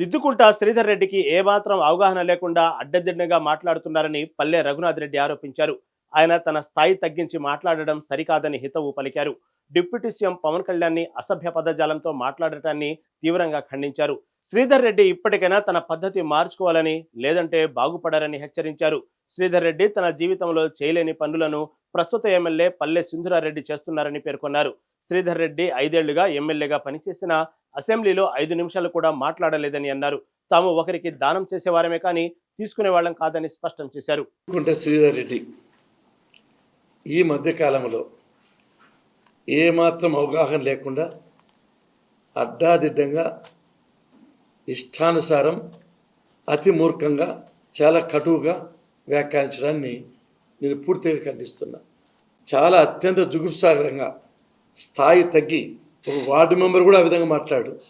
దిద్దుకుంటా శ్రీధర్ రెడ్డికి ఏమాత్రం అవగాహన లేకుండా అడ్డదిడ్డగా మాట్లాడుతున్నారని పల్లె రఘునాథ్ రెడ్డి ఆరోపించారు. ఆయన తన స్థాయి తగ్గించి మాట్లాడడం సరికాదని హితవు పలికారు. డిప్యూటీ సీఎం పవన్ కళ్యాణ్ని అసభ్య పదజాలంతో మాట్లాడటాన్ని తీవ్రంగా ఖండించారు. శ్రీధర్ రెడ్డి ఇప్పటికైనా తన పద్ధతి మార్చుకోవాలని లేదంటే బాగుపడారని హెచ్చరించారు. శ్రీధర్ రెడ్డి తన జీవితంలో చేయలేని పనులను ప్రస్తుత ఎమ్మెల్యే పల్లె సింధురారెడ్డి చేస్తున్నారని పేర్కొన్నారు. శ్రీధర్ రెడ్డి ఐదేళ్ళుగా ఎమ్మెల్యేగా పనిచేసిన అసెంబ్లీలో ఐదు నిమిషాలు కూడా మాట్లాడలేదని అన్నారు. తాము ఒకరికి దానం చేసేవారమే కానీ తీసుకునే వాళ్ళం కాదని స్పష్టం చేశారు. శ్రీధర్ రెడ్డి ఈ మధ్యకాలంలో ఏమాత్రం అవగాహన లేకుండా అడ్డాదిడ్డంగా ఇష్టానుసారం అతి మూర్ఖంగా చాలా కటువుగా వ్యాఖ్యానించడాన్ని నేను పూర్తిగా ఖండిస్తున్నా. చాలా అత్యంత జుగుప్సాగరంగా స్థాయి తగ్గి ఒక వార్డు మెంబర్ కూడా ఆ విధంగా మాట్లాడు.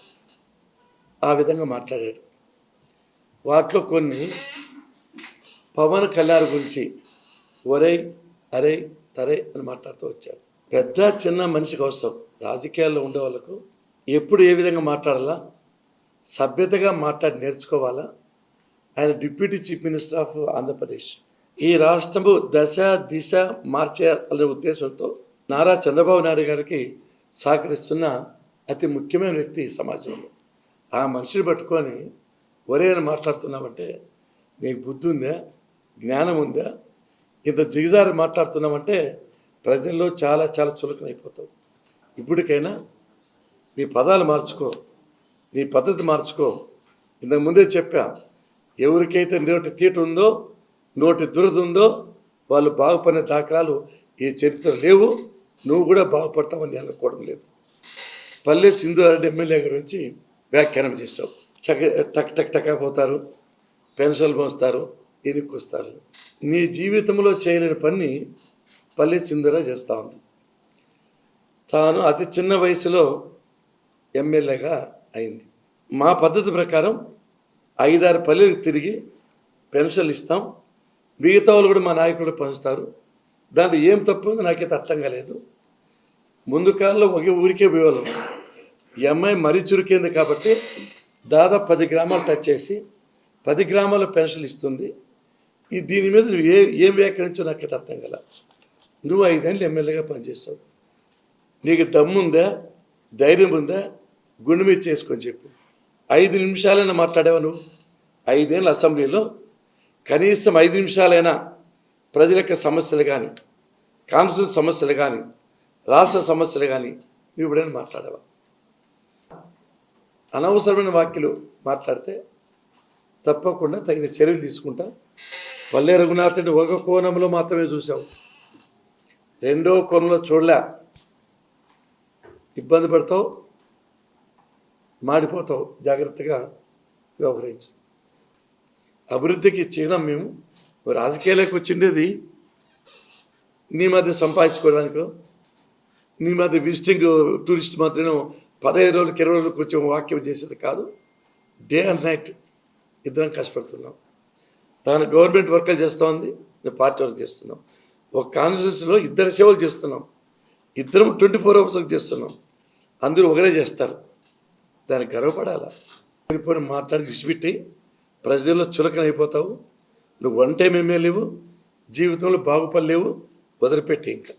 ఆ విధంగా మాట్లాడాడు. వాటిలో కొన్ని పవన్ కళ్యాణ్ గురించి ఒరే అరే తరే అని మాట్లాడుతూ వచ్చాడు. పెద్ద చిన్న మనిషికి అవసరం రాజకీయాల్లో ఉండే వాళ్ళకు ఎప్పుడు ఏ విధంగా మాట్లాడాలా? సభ్యతగా మాట్లాడి నేర్చుకోవాలా? ఆయన deputy chief minister of Andhra Pradesh. ఈ రాష్ట్రము దశ దిశ మార్చేయాలనే ఉద్దేశంతో నారా చంద్రబాబు నాయుడు గారికి సహకరిస్తున్న అతి ముఖ్యమైన వ్యక్తి సమాజంలో. ఆ మనిషిని పట్టుకొని ఒరే మాట్లాడుతున్నామంటే నీకు బుద్ధి ఉందా? జ్ఞానం ఉందా? ఇంత జిగజారి మాట్లాడుతున్నామంటే ప్రజల్లో చాలా చాలా చులకనైపోతావు. ఇప్పటికైనా నీ పదాలు మార్చుకో నీ పద్ధతి మార్చుకో. ఇంతకు ముందే చెప్పా ఎవరికైతే నోటి తీట ఉందో నోటి దురద ఉందో వాళ్ళు బాగుపడిన దాఖలాలు ఈ చరిత్ర లేవు. నువ్వు కూడా బాగుపడతావని నేను అనుకోవడం లేదు. పల్లె సింధురెడ్డి ఎమ్మెల్యే గురించి వ్యాఖ్యానం చేశావు. చక టక్ టక్ టక్ పోతారు పెన్షన్లు మోస్తారు ఇరుక్కొస్తారు నీ జీవితంలో చేయలేని పని పల్లె సింధురా చేస్తూ ఉంది. తాను అతి చిన్న వయసులో ఎమ్మెల్యేగా అయింది. మా పద్ధతి ప్రకారం ఐదారు పల్లెలకు తిరిగి పెన్షన్లు ఇస్తాం. మిగతా వాళ్ళు కూడా మా నాయకుడు పంచుతారు. దాంట్లో ఏం తప్పు ఉందో నాకైతే అర్థం కాలేదు. ముందు కాలంలో ఒకే ఊరికే పోయేవాళ్ళం. ఈ అమ్మాయి మరీ చురుకైంది కాబట్టి దాదాపు పది గ్రామాలు టచ్ చేసి పది గ్రామాల పెన్షన్ ఇస్తుంది. ఈ దీని మీద నువ్వు ఏ ఏం వ్యాఖ్యానించో నాకైతే అర్థం కల. నువ్వు ఐదేళ్ళు ఎమ్మెల్యేగా పనిచేస్తావు. నీకు దమ్ముందా ధైర్యం ఉందా? గుండె మీద చేసుకొని చెప్పు. ఐదు నిమిషాలైనా మాట్లాడావా నువ్వు? ఐదేళ్ళు అసెంబ్లీలో కనీసం ఐదు నిమిషాలైనా ప్రజల యొక్క సమస్యలు కానీ కాన్స్టిట్యూషన్ సమస్యలు కానీ రాష్ట్ర సమస్యలు కానీ నువ్వు ఇప్పుడైనా మాట్లాడవా? అనవసరమైన వాక్యలు మాట్లాడితే తప్పకుండా తగిన చర్యలు తీసుకుంటా. పల్లె రఘునాథుని ఒక కోణంలో మాత్రమే చూసావు రెండో కోణంలో చూడలే. ఇబ్బంది పడతావు మాడిపోతావు. జాగ్రత్తగా వ్యవహరించు. అభివృద్ధికి చిహ్నం మేము. రాజకీయాలకు వచ్చిండేది నీ మధ్య సంపాదించుకోవడానికి నీ మధ్య విజిటింగ్ టూరిస్ట్ మాత్రమే పదహైదు రోజులకి ఇరవై రోజులకు వచ్చే వాక్యం చేసేది కాదు. డే అండ్ నైట్ ఇద్దరం కష్టపడుతున్నాం. తాను గవర్నమెంట్ వర్కలు చేస్తూ ఉంది. నేను పార్టీ వర్క్ చేస్తున్నాం. ఒక కాన్స్టిట్యూన్సీలో ఇద్దరు సేవలు చేస్తున్నాం. ఇద్దరం ట్వంటీ ఫోర్ అవర్స్ చేస్తున్నాం. అందరూ ఒకరే చేస్తారు. దానికి గర్వపడాలా? మాట్లాడి విసిపెట్టి ప్రజల్లో చులకన అయిపోతావు. నువ్వు వన్ టైం ఎమ్మెల్యేవు జీవితంలో బాగుపడలేవు. వదిలిపెట్టి ఇంకా.